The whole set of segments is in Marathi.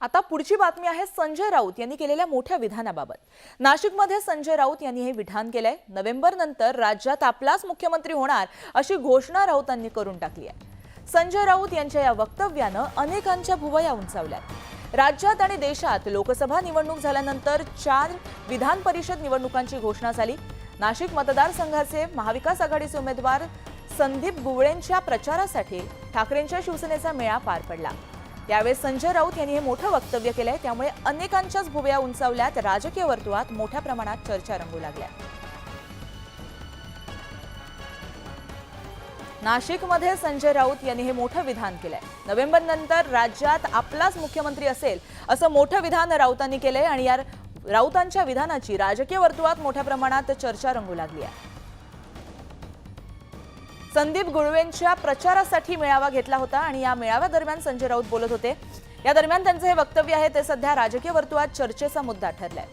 आता पुढची बातमी आहे संजय राऊत यांनी केलेल्या मोठ्या विधानाबाबत. नाशिकमध्ये संजय राऊत यांनी हे विधान केलंय. नोव्हेंबर नंतर राज्यात आपलाच मुख्यमंत्री होणार अशी घोषणा राऊतांनी करून टाकली आहे. संजय राऊत यांच्या या वक्तव्यानं अनेकांच्या भुवया उंचावल्यात. राज्यात आणि देशात लोकसभा निवडणूक झाल्यानंतर चार विधान परिषद निवडणुकांची घोषणा झाली. नाशिक मतदारसंघाचे महाविकास आघाडीचे उमेदवार संदीप गुवळेंच्या प्रचारासाठी ठाकरेंच्या शिवसेनेचा मेळा पार पडला. यावेळी संजय राऊत यांनी हे मोठं वक्तव्य केलंय. त्यामुळे अनेकांच्याच भुवया उंचावल्यात. राजकीय वर्तुळात मोठ्या प्रमाणात चर्चा रंगू लागल्या. नाशिकमध्ये संजय राऊत यांनी हे मोठं विधान केलंय. नोव्हेंबर नंतर राज्यात आपलाच मुख्यमंत्री असेल असं मोठं विधान राऊतांनी केलंय. आणि या राऊतांच्या विधानाची राजकीय वर्तुळात मोठ्या प्रमाणात चर्चा रंगू लागली आहे. संदीप गुळवेंच्या प्रचारासाठी मेळावा घेतला होता आणि या मेळाव्यादरम्यान संजय राऊत बोलत होते. या दरम्यान त्यांचं हे वक्तव्य आहे ते सध्या राजकीय वर्तुळात चर्चेचा मुद्दा ठरलाय.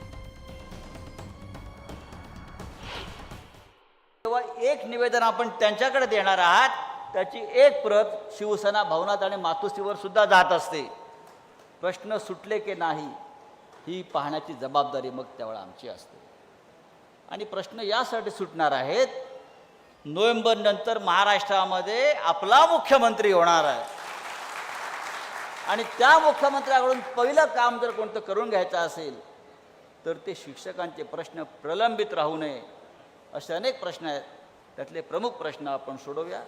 तेव्हा एक निवेदन आपण त्यांच्याकडे देणार आहात त्याची एक प्रत शिवसेना भवनात आणि मातोश्रीवर सुद्धा जात असते. प्रश्न सुटले की नाही ही पाहण्याची जबाबदारी मग त्यावेळा आमची असते. आणि प्रश्न यासाठी सुटणार आहेत नोव्हेंबर नंतर महाराष्ट्रामध्ये आपला मुख्यमंत्री होणार आहे. आणि त्या मुख्यमंत्र्याकडून पहिलं काम जर कोणतं करून घ्यायचं असेल तर ते शिक्षकांचे प्रश्न प्रलंबित राहू नये असे अनेक प्रश्न आहेत. त्यातले प्रमुख प्रश्न आपण सोडवूया.